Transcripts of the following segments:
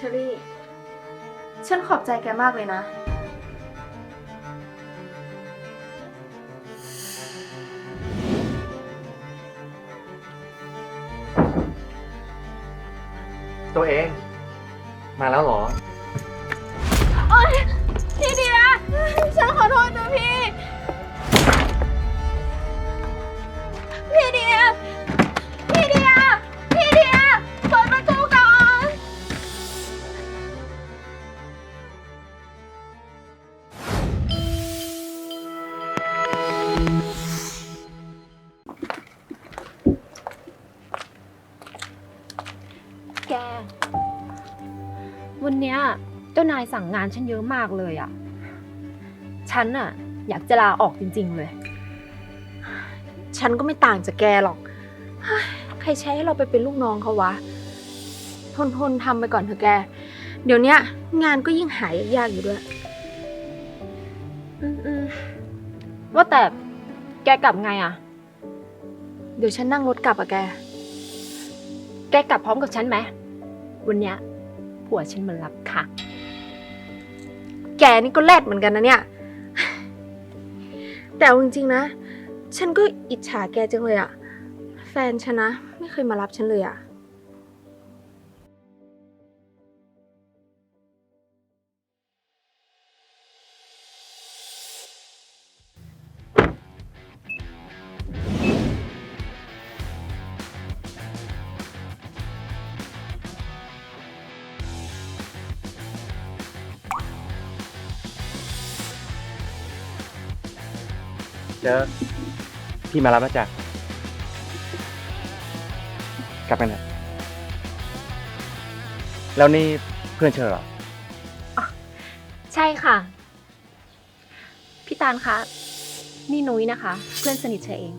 ชอรี่ ฉันขอบใจแกมากเลยนะ ตัวเอง มาแล้วเหรอ สั่งงานฉันเยอะมากเลยอะ่ะ ฉันอะอยากจะลาออกจริง ๆ เลย ฉันก็ไม่ต่างจากแกหรอกเฮ้ยใครใช้ให้เราไปเป็นลูกน้องเขาวะ ทนทนๆทำไปก่อนเถอะแก เดี๋ยวเนี้ย งานก็ยิ่งหายยากอยู่ด้วย อืมอืมว่าแต่แกกลับไงอะ่ะ เดี๋ยวฉันนั่งรถกลับอะแก แกกลับพร้อมกับฉันไหมวันเนี้ยผัวฉันมารับค่ะ แกนี่ก็แลดเหมือนกันนะเนี่ย แต่เอาจริงๆนะ ฉันก็อิจฉาแกจังเลยอะแฟนฉันนะ ไม่เคยมารับฉันเลยอะ เดี๋ยวพี่มารับแล้วจ้ะกลับกันเถอะแล้วนี่เพื่อนเชอเหรอ ใช่ค่ะ พี่ตาลคะ นี่นุ้ยนะคะ เพื่อนสนิทเชอเอง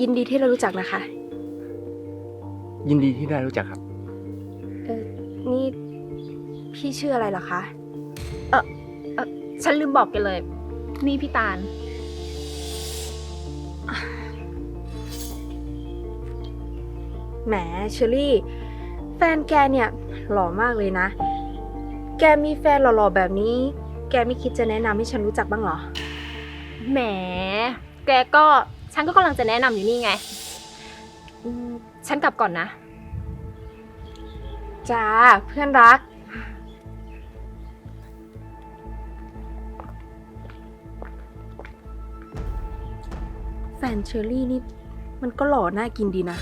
ยินดีที่เรารู้จักนะคะ ยินดีที่ได้รู้จักครับ เออ นี่ พี่ชื่ออะไรเหรอคะฉันลืมบอกแกเลย นี่พี่ตาล แหมเชอรี่ แฟนแกเนี่ย หล่อมากเลยนะ แกมีแฟนหล่อๆแบบนี้ แกไม่คิดจะแนะนำให้ฉันรู้จักบ้างเหรอ แหม แกก็ฉันก็กำลังจะแนะนำอยู่นี่ไงอืมฉันกลับก่อนนะ จ้าเพื่อนรัก แฟนเชอรี่นี่ มันก็หล่อน่ากินดีนะ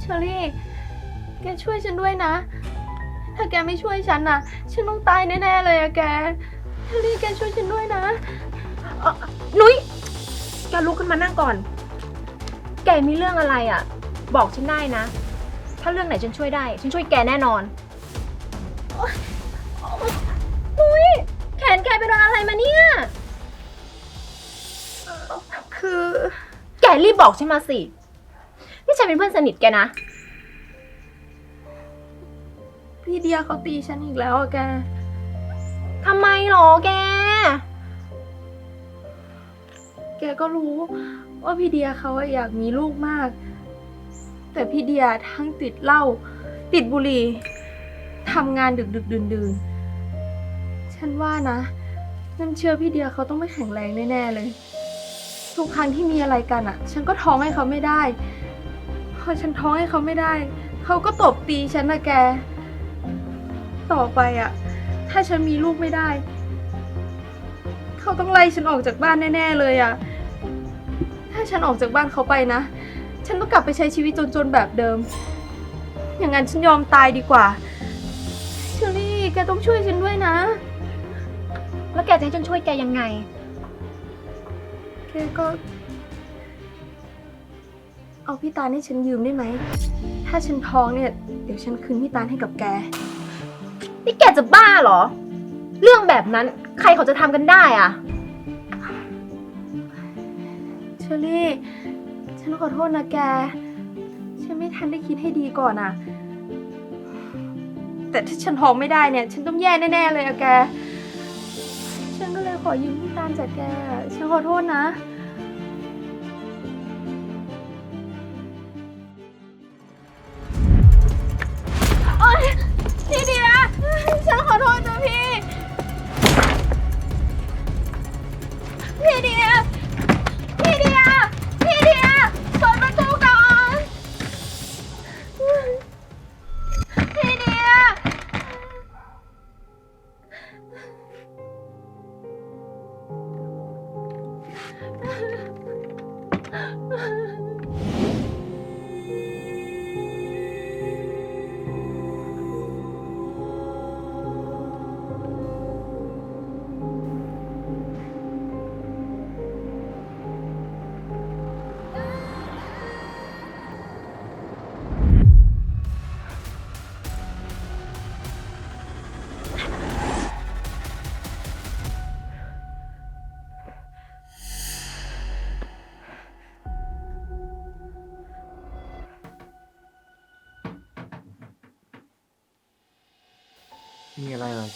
เชอรี่ แกช่วยฉันด้วยนะ ถ้าแกไม่ช่วยฉันน่ะฉันต้องตายแน่ๆเลยอะแก เชอรี่แกช่วยฉันด้วยนะนุ้ยแกลุกขึ้นมานั่งก่อน แกมีเรื่องอะไรอะ่ะ บอกฉันได้นะ ถ้าเรื่องไหนฉันช่วยได้ ฉันช่วยแกแน่นอนนุ้ ไปโดนอะไรมาเนี่ย คือ แกรีบบอกฉันมาสิ นี่ฉันเป็นเพื่อนสนิทแกนะ พี่เดียเขาตีฉันอีกแล้วอะแก ทำไมหรอแก แกก็รู้ว่าพี่เดียเขาอะอยากมีลูกมาก แต่พี่เดียทั้งติดเหล้าติดบุหรี่ทำงานดึกดึกดื่นดื่นๆฉันว่านะ ฉันเชื่อพี่เดียเขาต้องไม่แข็งแรงแน่ๆเลย ทุกครั้งที่มีอะไรกันอะฉันก็ท้องให้เขาไม่ได้ พอฉันท้องให้เขาไม่ได้ เขาก็ตบตีฉันนะแก ต่อไปอะถ้าฉันมีลูกไม่ได้ เขาต้องไล่ฉันออกจากบ้านแน่ ๆ เลยอะถ้าฉันออกจากบ้านเขาไปนะ ฉันต้องกลับไปใช้ชีวิตจนๆแบบเดิม อย่างนั้นฉันยอมตายดีกว่าเชอรี่แกต้องช่วยฉันด้วยนะ แล้วแกจะให้ฉันช่วยแกยังไง แกก็ เอาพี่ตาลให้ฉันยืมได้ไหม ถ้าฉันท้องเนี่ย เดี๋ยวฉันคืนพี่ตาลให้กับแก นี่แกจะบ้าเหรอ เรื่องแบบนั้นใครเขาจะทำกันได้อะเชอรี่ ฉันขอโทษนะแก ฉันไม่ทันได้คิดให้ดีก่อนอะแต่ถ้าฉันท้องไม่ได้เนี่ย ฉันต้องแย่แน่ๆเลยอะแกฉฉันก็เลย ขอยืมพี่ตาลจากแก ฉันขอโทษนะ 啊啊啊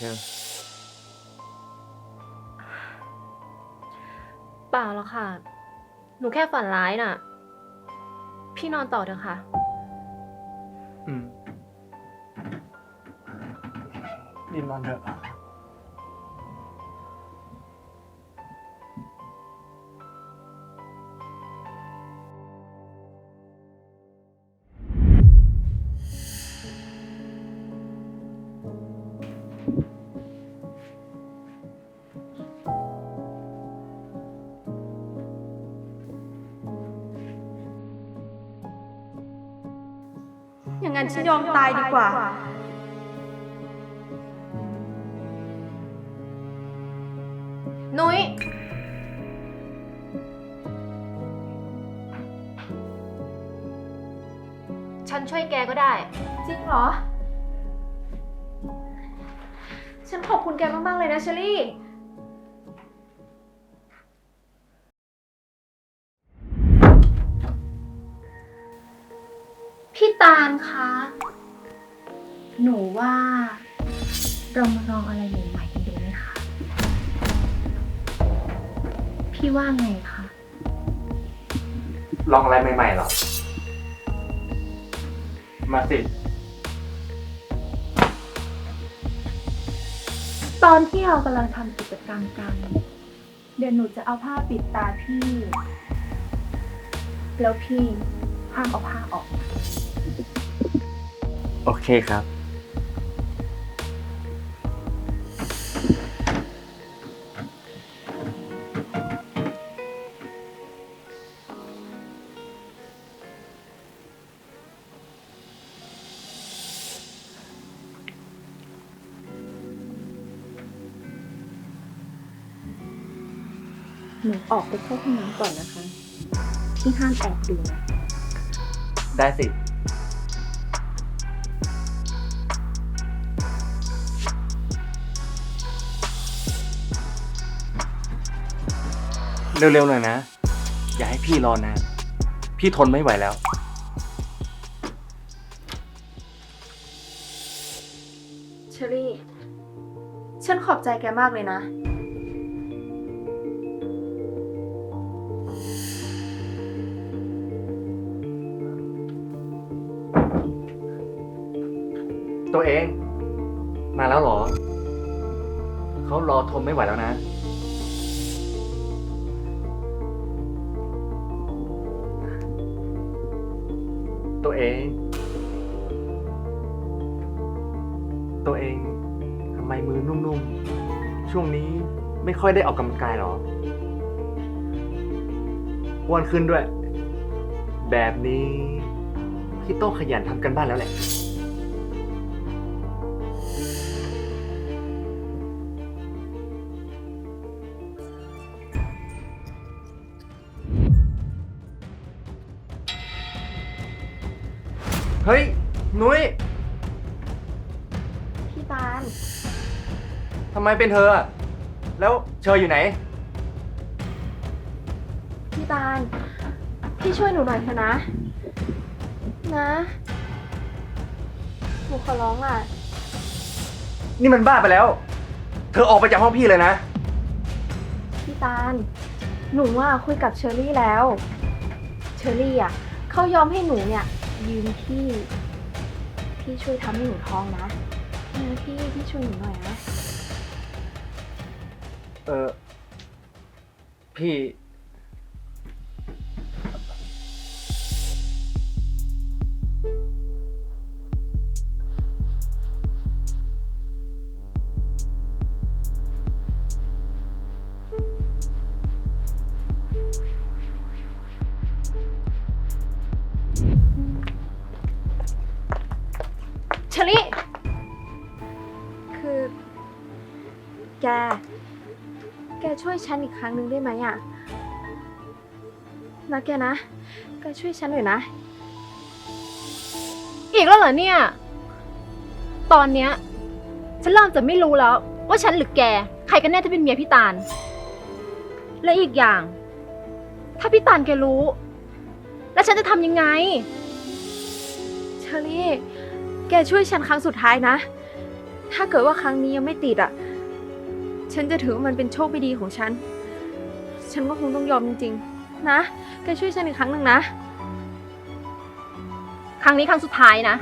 อะไรเหรอเชอเปล่าหรอกค่ะ หนูแค่ฝันร้ายน่ะ พี่นอนต่อเถอะค่ะ อืมรีบนอนเถอะ อย่างนั้นฉันยอมตายดีกว่า นุ้ย ฉันช่วยแกก็ได้ จริงเหรอ ฉันขอบคุณแกมาก ๆ เลยนะเชอรี่ ตาลคะ หนูว่าเรามาลองอะไรใหม่ๆกันดูไหมคะ พี่ว่าไงคะ ลองอะไรใหม่ๆเหรอ มาสิ ตอนที่เรากำลังทำกิจกรรมกัน เดี๋ยวหนูจะเอาผ้าปิดตาพี่ แล้วพี่ห้ามเอาผ้าออก โอเคครับ หนูออกไปเข้าห้องน้ำก่อนนะคะพี่ห้ามแอบดูนะ ได้สิ เร็วๆหน่อยนะ อย่าให้พี่รอนานพี่ทนไม่ไหวแล้ว เชอรี่ ฉันขอบใจแกมากเลยนะ ตัวเอง มาแล้วเหรอ เขารอทนไม่ไหวแล้วนะ ตัวเอง ตัวเองทำไมมือนุ่มๆ ช่วงนี้ไม่ค่อยได้ออกกำลังกายหรออ้วนขึ้นด้วย แบบนี้พี่ต้องขยันทำกันบ้านแล้วแหละ เฮ้ย นุ้ยพี่ตาลทำไมเป็นเธออะแล้วเชออยู่ไหน พี่ตาลพี่ช่วยหนูหน่อยเถอะนะ นะหนูขอร้องอะ นี่มันบ้าไปแล้ว เธอออกไปจากห้องพี่เลยนะตาลหนูว่าคุยกับเชอรี่แล้ว เชอรี่อะเขายอมให้หนูเนี่ย ยืมพี่ พี่ช่วยทำให้หนูท้องนะนะพี่พี่ช่วยหนูหน่อยนะ เออพี่ เชอรี่ คือ แก แกช่วยฉันอีกครั้งหนึ่งได้ไหมอะนะแกนะ แกช่วยฉันหน่อยนะ อีกแล้วเหรอเนี่ย ตอนเนี้ย ฉันเริ่มจะไม่รู้แล้ว ว่าฉันหรือแก ใครกันแน่ที่เป็นเมียพี่ตาล และอีกอย่าง ถ้าพี่ตาลแกรู้ แล้วฉันจะทำยังไง เชอรี่ แกช่วยฉันครั้งสุดท้ายนะ ถ้าเกิดว่าครั้งนี้ยังไม่ติดอะ ฉันจะถือว่ามันเป็นโชคไม่ดีของฉัน ฉันก็คงต้องยอมจริงๆ นะ แกช่วยฉันอีกครั้งหนึ่งนะ ครั้งนี้ครั้งสุดท้ายนะ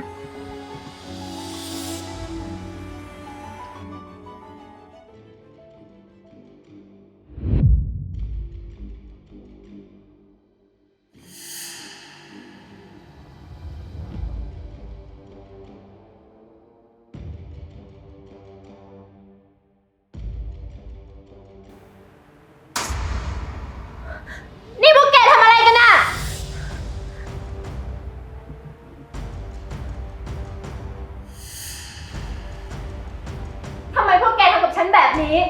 นี้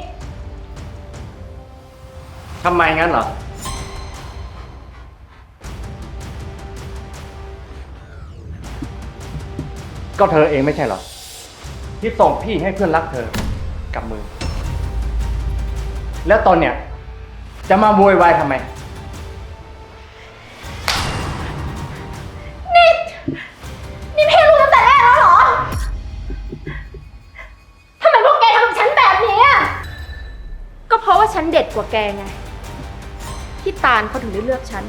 ทำไมงั้นเหรอ ก็เธอเองไม่ใช่เหรอ ที่ส่งพี่ให้เพื่อนรักเธอกับมือ แล้วตอนเนี้ย จะมาโวยวายทำไม กว่าแกไงพี่ตาลเขาถึงได้เลือกฉัน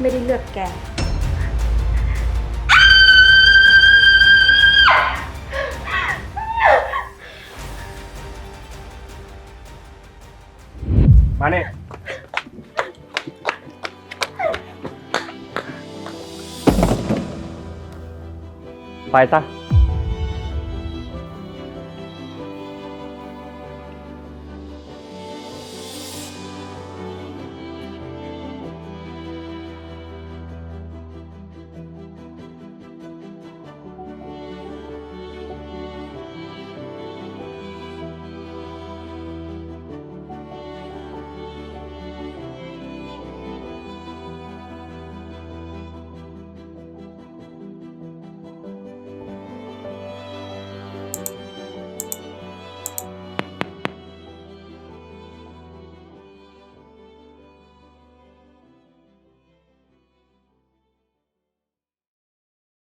ไม่ได้เลือกแก มาเนี่ยไปซะ